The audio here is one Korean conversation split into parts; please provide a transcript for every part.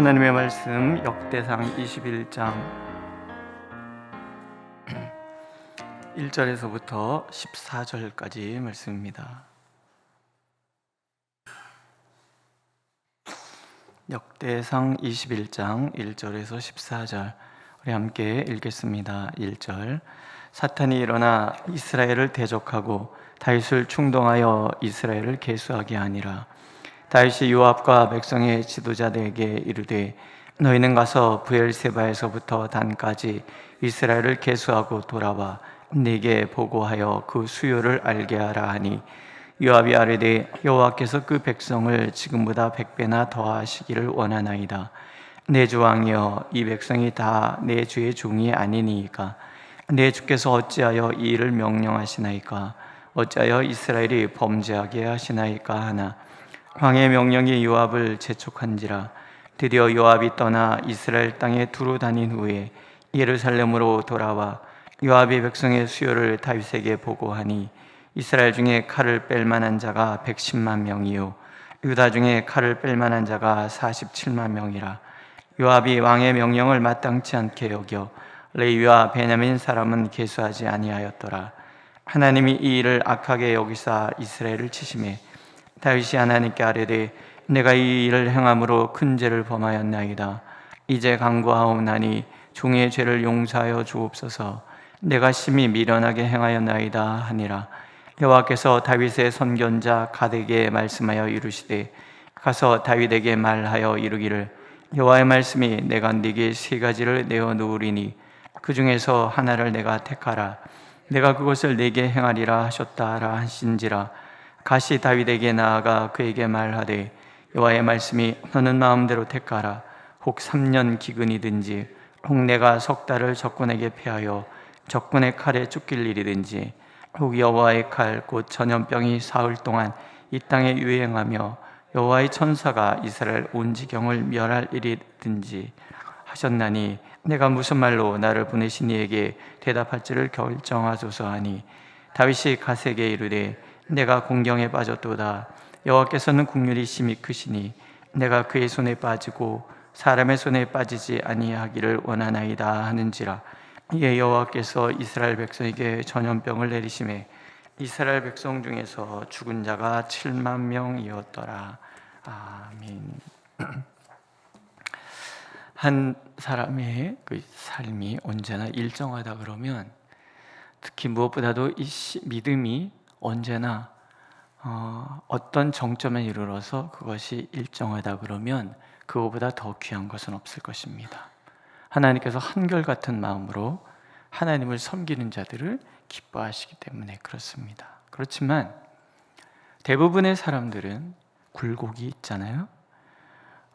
하나님의 말씀 역대상 21장 1절에서부터 14절까지 말씀입니다. 역대상 21장 1절에서 14절 우리 함께 읽겠습니다. 1절 사탄이 일어나 이스라엘을 대적하고 다윗을 충동하여 이스라엘을 계수하게 하니라 다윗이 요압과 백성의 지도자들에게 이르되 너희는 가서 부엘세바에서부터 단까지 이스라엘을 계수하고 돌아와 내게 보고하여 그 수요를 알게 하라 하니 요압이 아뢰되 여호와께서 그 백성을 지금보다 백배나 더하시기를 원하나이다. 내 주왕이여 이 백성이 다 내 주의 종이 아니니이까. 내 주께서 어찌하여 이 일을 명령하시나이까? 어찌하여 이스라엘이 범죄하게 하시나이까 하나 왕의 명령이 요압을 재촉한지라 드디어 요압이 떠나 이스라엘 땅에 두루 다닌 후에 예루살렘으로 돌아와 요압의 백성의 수요를 다윗에게 보고하니 이스라엘 중에 칼을 뺄 만한 자가 110만 명이요 유다 중에 칼을 뺄 만한 자가 47만 명이라. 요압이 왕의 명령을 마땅치 않게 여겨 레위와 베냐민 사람은 계수하지 아니하였더라. 하나님이 이 일을 악하게 여기사 이스라엘을 치심해 다윗이 하나님께 아뢰되 내가 이 일을 행함으로 큰 죄를 범하였나이다. 이제 강구하옵나니 종의 죄를 용서하여 주옵소서. 내가 심히 미련하게 행하였나이다 하니라. 여호와께서 다윗의 선견자 가데게 말씀하여 이르시되 가서 다윗에게 말하여 이르기를 여호와의 말씀이 내가 네게 세 가지를 내어 놓으리니 그 중에서 하나를 내가 택하라. 내가 그것을 네게 행하리라 하셨다라 하신지라 가시 다윗에게 나아가 그에게 말하되 여호와의 말씀이 너는 마음대로 택하라. 혹 3년 기근이든지 혹 내가 석 달을 적군에게 패하여 적군의 칼에 쫓길 일이든지 혹 여호와의 칼 곧 전염병이 사흘 동안 이 땅에 유행하며 여호와의 천사가 이스라엘 온 지경을 멸할 일이든지 하셨나니 내가 무슨 말로 나를 보내신 이에게 대답할지를 결정하소서 하니 다윗이 가세게 이르되 내가 공경에 빠졌도다. 여호와께서는 국률이 심히 크시니 내가 그의 손에 빠지고 사람의 손에 빠지지 아니하기를 원하나이다 하는지라. 이에 여호와께서 이스라엘 백성에게 전염병을 내리심에 이스라엘 백성 중에서 죽은 자가 7만 명이었더라. 아멘. 한 사람의 그 삶이 언제나 일정하다 그러면 특히 무엇보다도 이 시- 믿음이 언제나 어, 어떤 정점에 이르러서 그것이 일정하다 그러면 그거보다 더 귀한 것은 없을 것입니다. 하나님께서 한결같은 마음으로 하나님을 섬기는 자들을 기뻐하시기 때문에 그렇습니다. 그렇지만 대부분의 사람들은 굴곡이 있잖아요.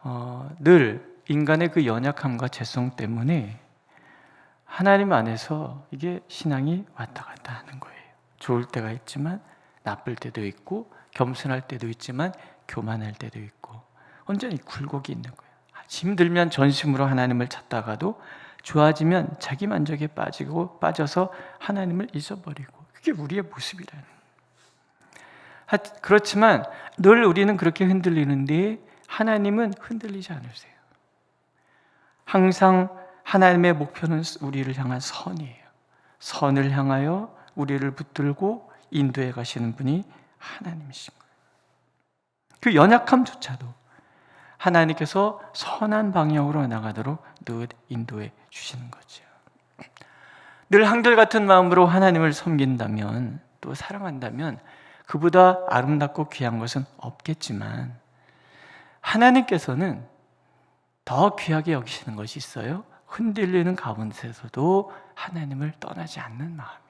어, 늘 인간의 그 연약함과 죄성 때문에 하나님 안에서 이게 신앙이 왔다 갔다 하는 거예요. 좋을 때가 있지만 나쁠 때도 있고 겸손할 때도 있지만 교만할 때도 있고 이 굴곡이 있는 거예요. 힘들면 전심으로 하나님을 찾다가도 좋아지면 자기 만족에 빠지고 빠져서 하나님을 잊어버리고 그게 우리의 모습이라는. 하- 그렇지만 늘 우리는 그렇게 흔들리는데 하나님은 흔들리지 않으세요. 항상 하나님의 목표는 우리를 향한 선이에요. 선을 향하여 우리를 붙들고 인도해 가시는 분이 하나님이신 거예요. 그 연약함조차도 하나님께서 선한 방향으로 나가도록 늘 인도해 주시는 거죠. 늘 한결같은 마음으로 하나님을 섬긴다면 또 사랑한다면 그보다 아름답고 귀한 것은 없겠지만 하나님께서는 더 귀하게 여기시는 것이 있어요. 흔들리는 가운데서도 하나님을 떠나지 않는 마음이.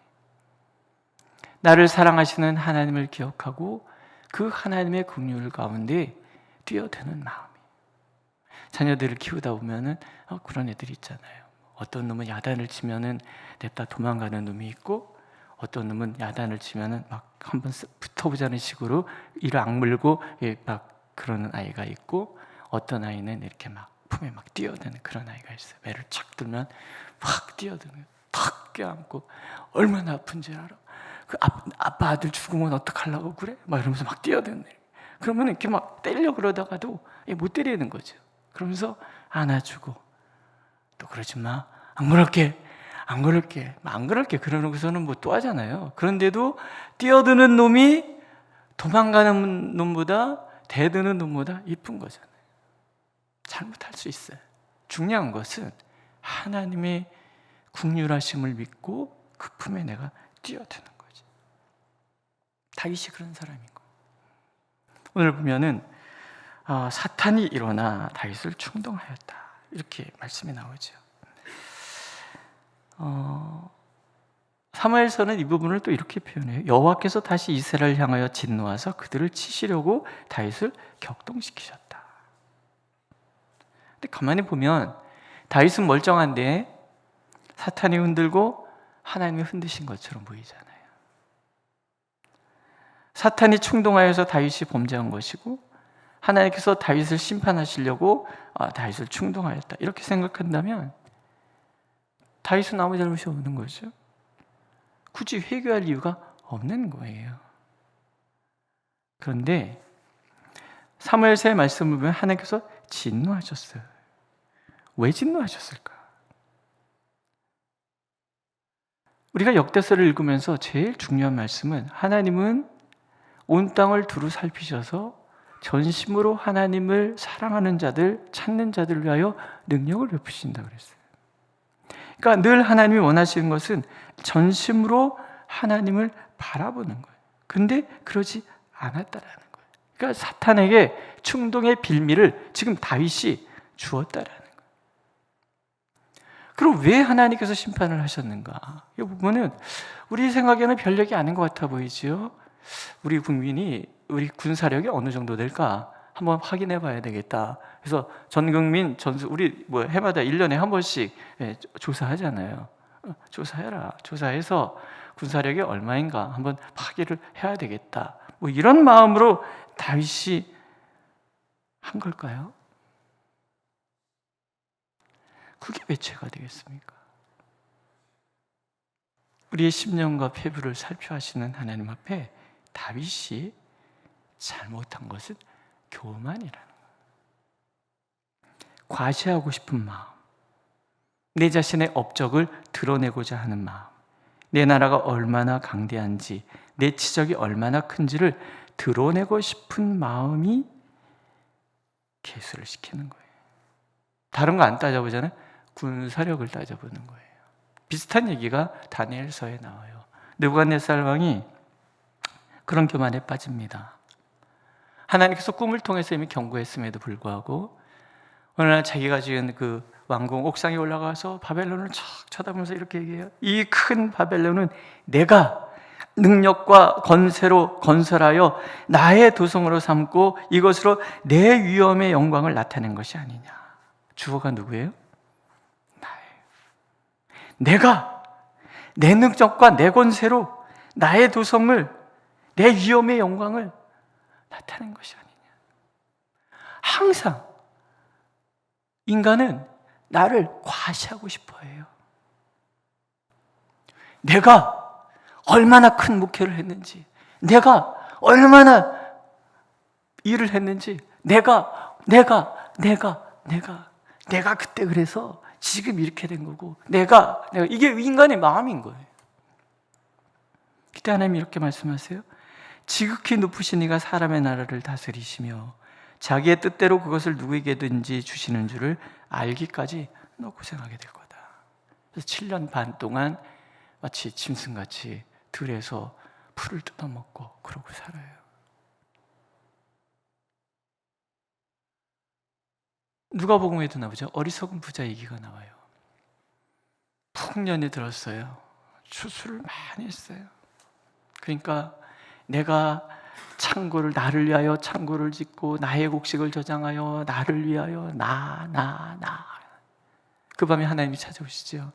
나를 사랑하시는 하나님을 기억하고 그 하나님의 긍휼 가운데 뛰어드는 마음이. 자녀들을 키우다 보면은 어, 그런 애들이 있잖아요. 어떤 놈은 야단을 치면은 냅다 도망가는 놈이 있고 어떤 놈은 야단을 치면은 막 한번 쓱 붙어보자는 식으로 이를 악물고 예, 막 그러는 아이가 있고 어떤 아이는 이렇게 막 품에 막 뛰어드는 그런 아이가 있어요. 매를 착 들면 확 뛰어드는 탁 껴안고 얼마나 아픈지 알아. 그 아, 아빠 아들 죽으면 어떡하려고 그래? 막 이러면서 막 뛰어드는. 그러면 이렇게 막 때리려 그러다가도 예, 못 때리는 거죠. 그러면서 안아주고 또 그러지 마. 안 그럴게. 안 그럴게. 안 그럴게. 그러고서는 뭐 또 하잖아요. 그런데도 뛰어드는 놈이 도망가는 놈보다 대드는 놈보다 이쁜 거잖아요. 잘못할 수 있어요. 중요한 것은 하나님의 국률하심을 믿고 그 품에 내가 뛰어드는. 다윗이 그런 사람인 거. 오늘 보면은 아, 사탄이 일어나 다윗을 충동하였다 이렇게 말씀이 나오죠. 어, 사무엘서는 이 부분을 또 이렇게 표현해요. 여호와께서 다시 이스라엘 향하여 진노하사 그들을 치시려고 다윗을 격동시키셨다. 근데 가만히 보면 다윗은 멀쩡한데 사탄이 흔들고 하나님이 흔드신 것처럼 보이잖아요. 사탄이 충동하여서 다윗이 범죄한 것이고 하나님께서 다윗을 심판하시려고 아, 다윗을 충동하였다. 이렇게 생각한다면 다윗은 아무 잘못이 없는 거죠. 굳이 회개할 이유가 없는 거예요. 그런데 사무엘서의 말씀을 보면 하나님께서 진노하셨어요. 왜 진노하셨을까? 우리가 역대서를 읽으면서 제일 중요한 말씀은 하나님은 온 땅을 두루 살피셔서 전심으로 하나님을 사랑하는 자들, 찾는 자들을 위하여 능력을 베푸신다 그랬어요. 그러니까 늘 하나님이 원하시는 것은 전심으로 하나님을 바라보는 거예요. 근데 그러지 않았다라는 거예요. 그러니까 사탄에게 충동의 빌미를 지금 다윗이 주었다라는 거예요. 그럼 왜 하나님께서 심판을 하셨는가? 이 부분은 우리 생각에는 별 얘기 아닌 것 같아 보이지요. 우리 국민이 우리 군사력이 어느 정도 될까 한번 확인해 봐야 되겠다. 그래서 전 국민 전수 우리 뭐 해마다 1년에 한 번씩 예, 조사하잖아요. 어, 조사해라. 조사해서 군사력이 얼마인가 한번 파기를 해야 되겠다. 뭐 이런 마음으로 다윗이 한 걸까요? 그게 왜 죄가 되겠습니까? 우리의 심령과 폐부를 살펴하시는 하나님 앞에 다윗이 잘못한 것은 교만이라는 거예요. 과시하고 싶은 마음, 내 자신의 업적을 드러내고자 하는 마음, 내 나라가 얼마나 강대한지, 내 치적이 얼마나 큰지를 드러내고 싶은 마음이 개수를 시키는 거예요. 다른 거 안 따져보잖아요. 군사력을 따져보는 거예요. 비슷한 얘기가 다니엘서에 나와요. 느부갓네살 왕이 그런 교만에 빠집니다. 하나님께서 꿈을 통해서 이미 경고했음에도 불구하고 어느 날 자기가 지은 그 왕궁 옥상에 올라가서 바벨론을 쫙 쳐다보면서 이렇게 얘기해요. 이 큰 바벨론은 내가 능력과 건세로 건설하여 나의 도성으로 삼고 이것으로 내 위엄의 영광을 나타낸 것이 아니냐. 주어가 누구예요? 나예요. 내가 내 능력과 내 권세로 나의 도성을 내 위엄의 영광을 나타낸 것이 아니냐. 항상 인간은 나를 과시하고 싶어 해요. 내가 얼마나 큰 목회를 했는지, 내가 얼마나 일을 했는지, 내가, 내가, 내가, 내가, 내가 그때 그래서 지금 이렇게 된 거고, 내가, 내가, 이게 인간의 마음인 거예요. 그때 하나님이 이렇게 말씀하세요. 지극히 높으신 이가 사람의 나라를 다스리시며 자기의 뜻대로 그것을 누구에게든지 주시는 줄을 알기까지 너 고생하게 될 거다. 그래서 7년 반 동안 마치 짐승같이 들에서 풀을 뜯어먹고 그러고 살아요. 누가복음에도 나오죠. 어리석은 부자 얘기가 나와요. 풍년이 들었어요. 추수를 많이 했어요. 그러니까 내가 창고를 나를 위하여 창고를 짓고 나의 곡식을 저장하여 나를 위하여 나 나 나. 그 밤에 하나님이 찾아오시죠.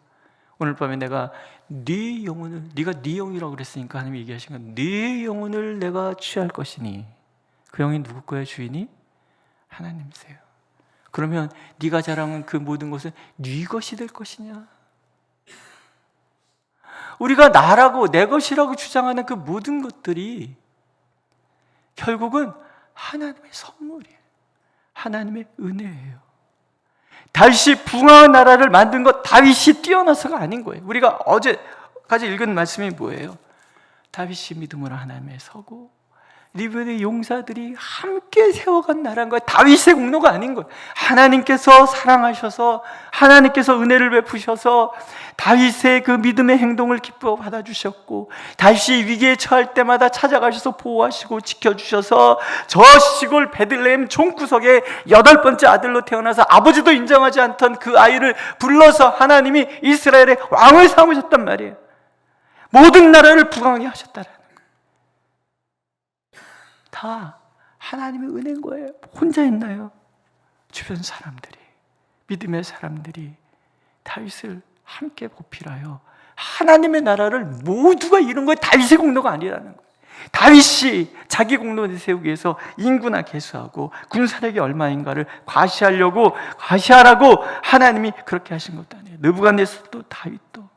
오늘 밤에 내가 네 영혼을 네가 네 영이라고 그랬으니까 하나님이 얘기하신 건 네 영혼을 내가 취할 것이니 그 영이 누구 거예요 주인이 하나님이세요. 그러면 네가 자랑한 그 모든 것은 네 것이 될 것이냐? 우리가 나라고 내 것이라고 주장하는 그 모든 것들이 결국은 하나님의 선물이에요. 하나님의 은혜예요. 다윗이 붕황한 나라를 만든 것 다윗이 뛰어나서가 아닌 거예요. 우리가 어제까지 읽은 말씀이 뭐예요? 다윗이 믿음으로 하나님에 서고 리브의 용사들이 함께 세워간 나라인 거예요. 다윗의 공로가 아닌 거예요. 하나님께서 사랑하셔서 하나님께서 은혜를 베푸셔서 다윗의 그 믿음의 행동을 기뻐 받아주셨고 다윗이 위기에 처할 때마다 찾아가셔서 보호하시고 지켜주셔서 저 시골 베들레헴 종구석에 여덟 번째 아들로 태어나서 아버지도 인정하지 않던 그 아이를 불러서 하나님이 이스라엘의 왕을 삼으셨단 말이에요. 모든 나라를 부강하게 하셨다라는 거예요. 다 하나님의 은혜인 거예요. 혼자 했나요? 주변 사람들이 믿음의 사람들이 다윗을 함께 보필하여 하나님의 나라를 모두가 이룬 거예요. 다윗의 공로가 아니라는 거예요. 다윗이 자기 공로를 세우기 위해서 인구나 개수하고 군사력이 얼마인가를 과시하려고 과시하라고 하나님이 그렇게 하신 것도 아니에요. 느부갓네살도 다윗도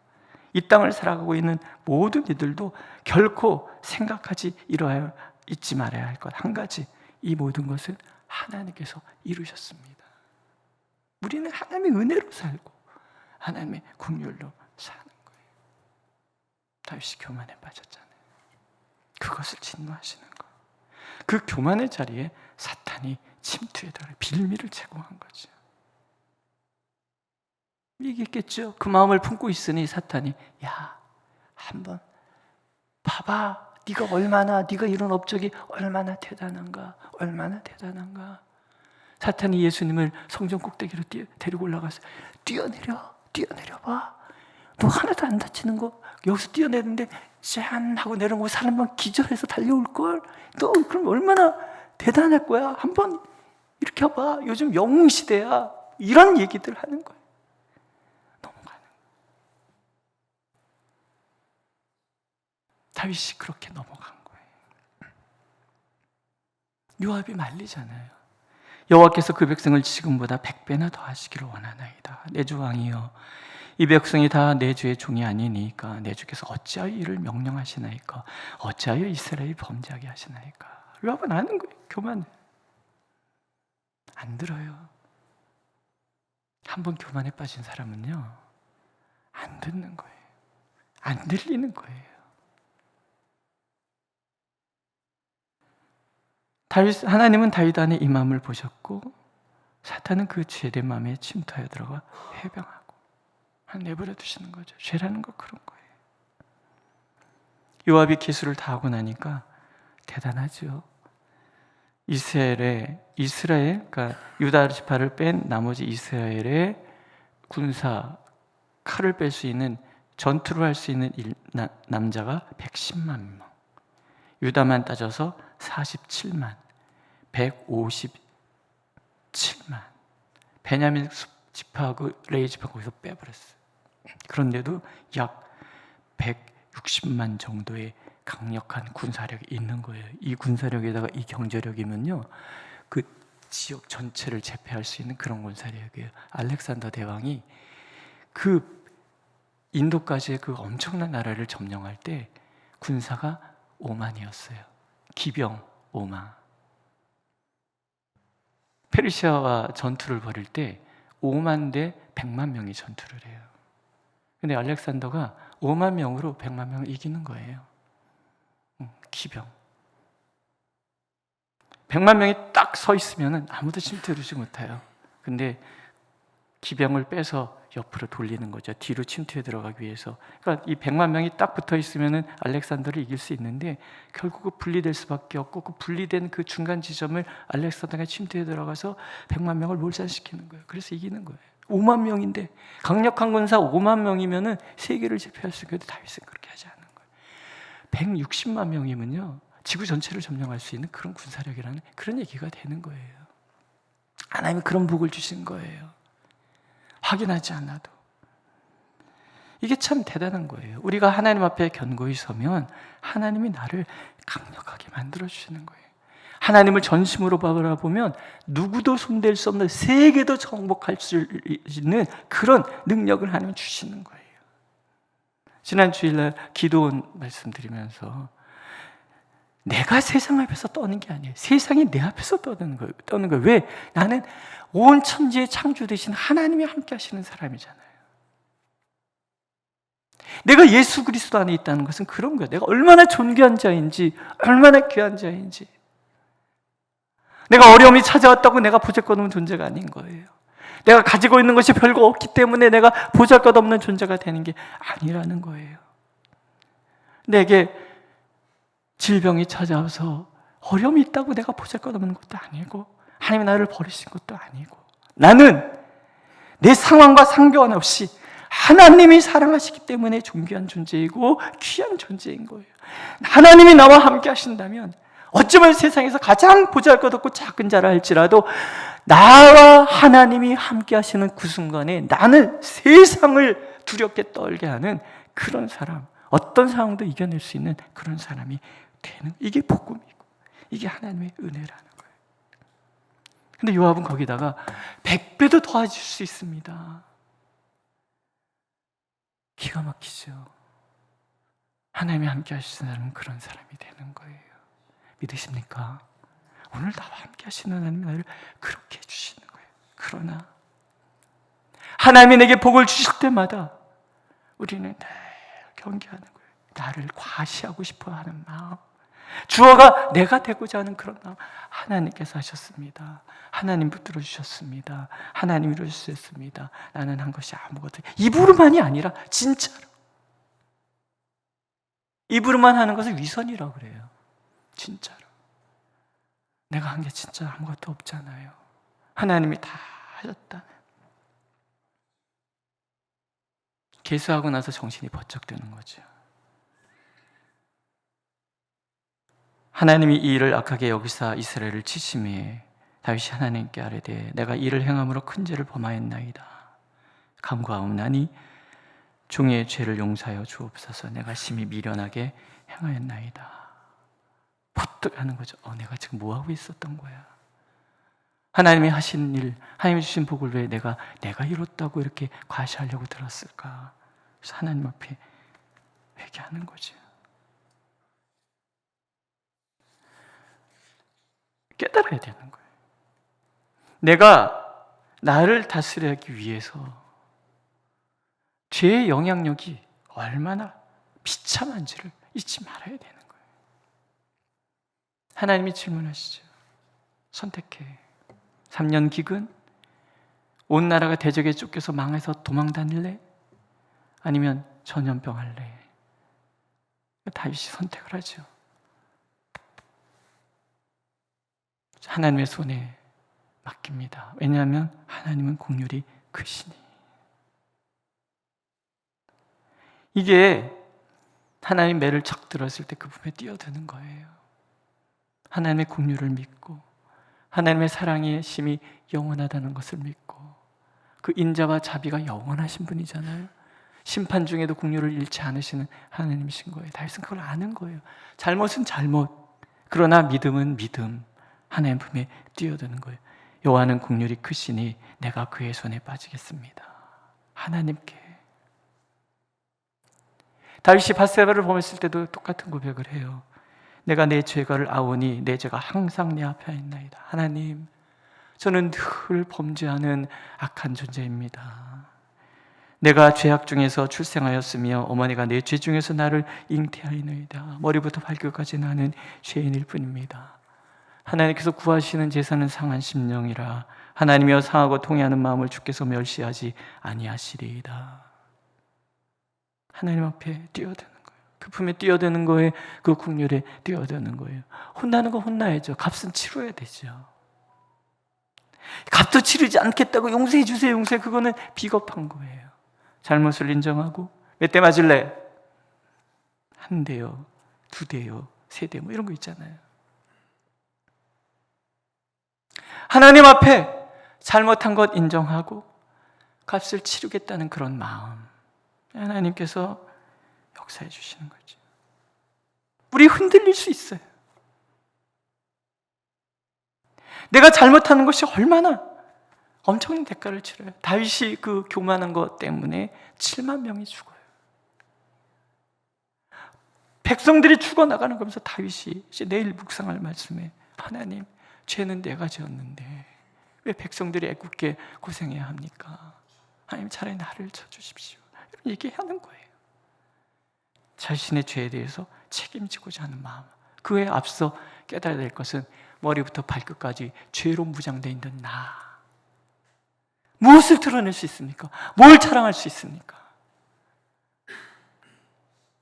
이 땅을 살아가고 있는 모든 이들도 결코 생각하지 이러하여 잊지 말아야 할 것 한 가지 이 모든 것은 하나님께서 이루셨습니다. 우리는 하나님의 은혜로 살고 하나님의 국률로 사는 거예요. 다윗이 교만에 빠졌잖아요. 그것을 진노하시는 거예요. 그 교만의 자리에 사탄이 침투에 들어 빌미를 제공한 거죠. 얘기했겠죠. 그 마음을 품고 있으니 사탄이 야 한번 봐봐. 네가 얼마나 네가 이룬 업적이 얼마나 대단한가. 얼마나 대단한가. 사탄이 예수님을 성전 꼭대기로 뛰어, 데리고 올라가서 뛰어내려. 뛰어내려 봐. 너 하나도 안 다치는 거 여기서 뛰어내는데 짠 하고 내려온 거 사람만 기절해서 달려올 걸. 너 그럼 얼마나 대단할 거야. 한번 이렇게 봐. 요즘 영웅 시대야. 이런 얘기들 하는 거예요. 넘어가는 다윗이 그렇게 넘어간 거예요. 요압이 말리잖아요. 여호와께서 그 백성을 지금보다 백 배나 더 하시기를 원하나이다. 내 주 왕이여 이 백성이 다 내 주의 종이 아니니까 내 주께서 어찌하여 이를 명령하시나이까 어찌하여 이스라엘이 범죄하게 하시나이까 요압은 아는 거예요. 교만 안 들어요. 한 번 교만에 빠진 사람은요 안 듣는 거예요. 안 들리는 거예요. 다윗 하나님은 다윗 안에 이 마음을 보셨고 사탄은 그 죄된 마음에 침투하여 들어가 해병하고 내버려 두시는 거죠. 죄라는 거 그런 거예요. 요압이 기술을 다 하고 나니까 대단하죠. 이스라엘의 이스라엘 그러니까 유다 지파를 뺀 나머지 이스라엘의 군사 칼을 뺄 수 있는 전투를 할 수 있는 일, 나, 남자가 110만 명. 유다만 따져서 47만, 157만. 베냐민 지파하고 레이 지파 거기서 빼버렸어요. 그런데도 약 160만 정도의 강력한 군사력이 있는 거예요. 이 군사력에다가 이 경제력이면요, 그 지역 전체를 제패할 수 있는 그런 군사력이에요. 알렉산더 대왕이 그 인도까지의 그 엄청난 나라를 점령할 때 군사가 5만이었어요. 기병 5만. 페르시아와 전투를 벌일 때 5만 대 100만 명이 전투를 해요. 근데 알렉산더가 5만 명으로 100만 명을 이기는 거예요. 기병. 100만 명이 딱 서 있으면 아무도 침투해주지 못해요. 근데 기병을 빼서 옆으로 돌리는 거죠. 뒤로 침투해 들어가기 위해서. 그러니까 이 100만 명이 딱 붙어 있으면은 알렉산더를 이길 수 있는데 결국은 분리될 수밖에 없고 그 분리된 그 중간 지점을 알렉산더가 침투해 들어가서 100만 명을 몰살시키는 거예요. 그래서 이기는 거예요. 5만 명인데 강력한 군사 5만 명이면은 세계를 제패할 수 있는데 다윗은 그렇게 하지 않는 거예요. 160만 명이면요. 지구 전체를 점령할 수 있는 그런 군사력이라는 그런 얘기가 되는 거예요. 하나님이 그런 복을 주신 거예요. 확인하지 않아도. 이게 참 대단한 거예요. 우리가 하나님 앞에 견고히 서면 하나님이 나를 강력하게 만들어 주시는 거예요. 하나님을 전심으로 바라보면 누구도 손댈 수 없는 세계도 정복할 수 있는 그런 능력을 하나님 주시는 거예요. 지난 주일날 기도원 말씀드리면서 내가 세상 앞에서 떠는 게 아니에요. 세상이 내 앞에서 떠는 거예요. 떠는 거예요. 왜? 나는 온 천지의 창조 대신 하나님이 함께 하시는 사람이잖아요. 내가 예수 그리스도 안에 있다는 것은 그런 거야. 내가 얼마나 존귀한 자인지, 얼마나 귀한 자인지. 내가 어려움이 찾아왔다고 내가 보잘것없는 존재가 아닌 거예요. 내가 가지고 있는 것이 별거 없기 때문에 내가 보잘것없는 존재가 되는 게 아니라는 거예요. 내게 질병이 찾아와서 어려움이 있다고 내가 보잘 것 없는 것도 아니고 하나님이 나를 버리신 것도 아니고 나는 내 상황과 상관없이 하나님이 사랑하시기 때문에 존귀한 존재이고 귀한 존재인 거예요. 하나님이 나와 함께 하신다면 어쩌면 세상에서 가장 보잘 것 없고 작은 자라 할지라도 나와 하나님이 함께 하시는 그 순간에 나는 세상을 두렵게 떨게 하는 그런 사람, 어떤 상황도 이겨낼 수 있는 그런 사람이 되는 이게 복음이고 이게 하나님의 은혜라는 거예요. 근데 요압은 거기다가 백배도 더해줄 수 있습니다. 기가 막히죠. 하나님이 함께 하시는 그런 사람이 되는 거예요. 믿으십니까? 오늘 나와 함께 하시는 하나님이 나를 그렇게 해주시는 거예요. 그러나 하나님이 내게 복을 주실 때마다 우리는 늘 경계하는 거예요. 나를 과시하고 싶어 하는 마음. 주어가 내가 되고자 하는 그런 마음. 하나님께서 하셨습니다. 하나님 붙들어 주셨습니다. 하나님 이루어 주셨습니다. 나는 한 것이 아무것도 입으로만이 아니라 진짜로. 입으로만 하는 것을 위선이라고 그래요. 진짜로. 내가 한 게 진짜 아무것도 없잖아요. 하나님이 다 하셨다. 개수하고 나서 정신이 번쩍 드는 거죠. 하나님이 이 일을 악하게 여기사 이스라엘을 치심해 다윗이 하나님께 아뢰되 내가 이를 행함으로 큰 죄를 범하였나이다. 감과하옵나니 종의 죄를 용서하여 주옵소서 내가 심히 미련하게 행하였나이다. 버뜩 하는 거죠. 어, 내가 지금 뭐 하고 있었던 거야? 하나님이 하신 일, 하나님이 주신 복을 왜 내가 내가 이뤘다고 이렇게 과시하려고 들었을까? 그래서 하나님 앞에 회개하는 거죠. 깨달아야 되는 거예요. 내가 나를 다스리기 위해서 죄의 영향력이 얼마나 비참한지를 잊지 말아야 되는 거예요. 하나님이 질문하시죠. 선택해. 3년 기근? 온 나라가 대적에 쫓겨서 망해서 도망 다닐래? 아니면 전염병 할래? 다윗이 선택을 하죠. 하나님의 손에 맡깁니다. 왜냐하면 하나님은 공률이 크시니. 이게 하나님 매를 척 들었을 때그 부분에 뛰어드는 거예요. 하나님의 공률을 믿고 하나님의 사랑의 심이 영원하다는 것을 믿고 그 인자와 자비가 영원하신 분이잖아요. 심판 중에도 공률을 잃지 않으시는 하나님이신 거예요. 다윗은 그걸 아는 거예요. 잘못은 잘못. 그러나 믿음은 믿음. 하나님 품에 뛰어드는 거예요. 여호와는 국률이 크시니 내가 그의 손에 빠지겠습니다. 하나님께 다윗이 바세바를 보았을 때도 똑같은 고백을 해요. 내가 내 죄가를 아오니 내 죄가 항상 내 앞에 있나이다. 하나님, 저는 늘 범죄하는 악한 존재입니다. 내가 죄악 중에서 출생하였으며 어머니가 내 죄 중에서 나를 잉태하이나이다. 머리부터 발끝까지 나는 죄인일 뿐입니다. 하나님께서 구하시는 제사는 상한 심령이라 하나님이여 상하고 통해하는 마음을 주께서 멸시하지 아니하시리이다. 하나님 앞에 뛰어드는 거예요. 그 품에 뛰어드는 거에 그 국률에 뛰어드는 거예요. 혼나는 거 혼나야죠. 값은 치러야 되죠. 값도 치르지 않겠다고 용서해 주세요. 용서해 그거는 비겁한 거예요. 잘못을 인정하고 몇 대 맞을래? 한 대요, 두 대요, 세 대 뭐 이런 거 있잖아요. 하나님 앞에 잘못한 것 인정하고 값을 치르겠다는 그런 마음. 하나님께서 역사해 주시는 거죠. 우리 흔들릴 수 있어요. 내가 잘못하는 것이 얼마나 엄청난 대가를 치러요. 다윗이 그 교만한 것 때문에 7만 명이 죽어요. 백성들이 죽어나가는 거면서 다윗이 내일 묵상할 말씀에 하나님 죄는 내가 지었는데 왜 백성들이 애굽게 고생해야 합니까? 하나님 차라리 나를 쳐주십시오 이런 얘기하는 거예요 자신의 죄에 대해서 책임지고자 하는 마음 그 외에 앞서 깨달아야 될 것은 머리부터 발끝까지 죄로 무장되어 있는 나 무엇을 드러낼 수 있습니까? 뭘 자랑할 수 있습니까?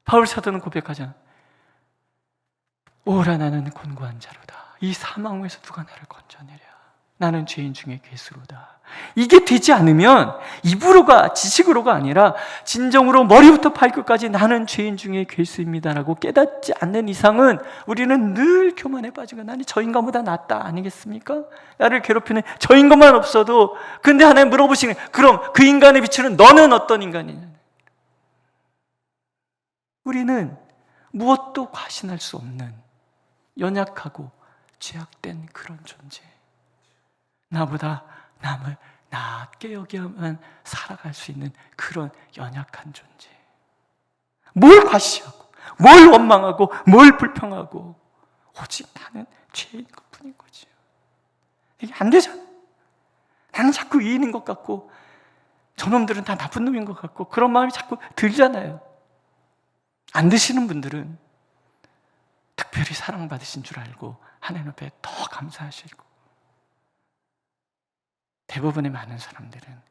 바울 사도는 고백하잖아. 오라 나는 곤고한 자로다. 이 사망에서 누가 나를 건져내랴. 나는 죄인 중에 괴수로다. 이게 되지 않으면 입으로가 지식으로가 아니라 진정으로 머리부터 발끝까지 나는 죄인 중에 괴수입니다라고 깨닫지 않는 이상은 우리는 늘 교만에 빠지고 나는 저 인간보다 낫다 아니겠습니까? 나를 괴롭히는 저 인간만 없어도 근데 하나님 물어보시는 그럼 그 인간에 비추는 너는 어떤 인간이냐? 우리는 무엇도 과신할 수 없는 연약하고 죄악된 그런 존재. 나보다 남을 낮게 여기야만 살아갈 수 있는 그런 연약한 존재. 뭘 과시하고, 뭘 원망하고, 뭘 불평하고, 오직 나는 죄인 것 뿐인 거지요. 이게 안 되잖아. 나는 자꾸 이인인 것 같고, 저놈들은 다 나쁜 놈인 것 같고, 그런 마음이 자꾸 들잖아요. 안 드시는 분들은 특별히 사랑받으신 줄 알고 하나님 앞에 더 감사하시고 대부분의 많은 사람들은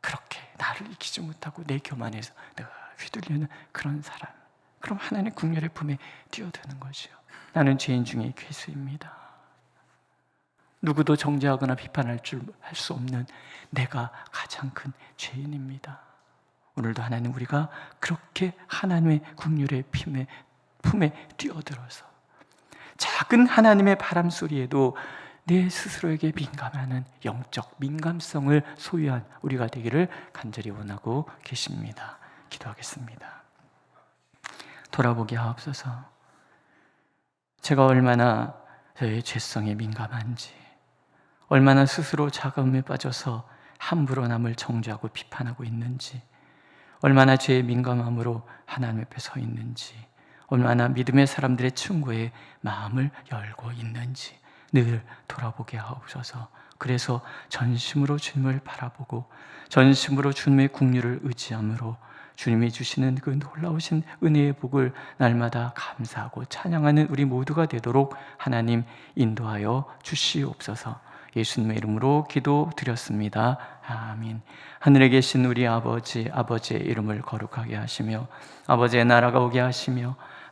그렇게 나를 이기지 못하고 내 교만에서 늘 휘둘리는 그런 사람 그럼 하나님의 국렬의 품에 뛰어드는 거죠. 나는 죄인 중에 괴수입니다. 누구도 정죄하거나 비판할 줄 할 수 없는 내가 가장 큰 죄인입니다. 오늘도 하나님 우리가 그렇게 하나님의 국률의 품에, 품에 뛰어들어서 작은 하나님의 바람 소리에도 내 스스로에게 민감하는 영적 민감성을 소유한 우리가 되기를 간절히 원하고 계십니다. 기도하겠습니다. 돌아보게 하옵소서. 제가 얼마나 저의 죄성에 민감한지, 얼마나 스스로 자금에 빠져서 함부로 남을 정죄하고 비판하고 있는지, 얼마나 죄에 민감함으로 하나님 앞에 서 있는지, 얼마나 믿음의 사람들의 충고에 마음을 열고 있는지 늘 돌아보게 하옵소서. 그래서 전심으로 주님을 바라보고 전심으로 주님의 국류를 의지함으로 주님이 주시는 그 놀라우신 은혜의 복을 날마다 감사하고 찬양하는 우리 모두가 되도록 하나님 인도하여 주시옵소서. 예수님의 이름으로 기도드렸습니다. 아멘. 하늘에 계신 우리 아버지, 아버지의 이름을 거룩하게 하시며 아버지의 나라가 오게 하시며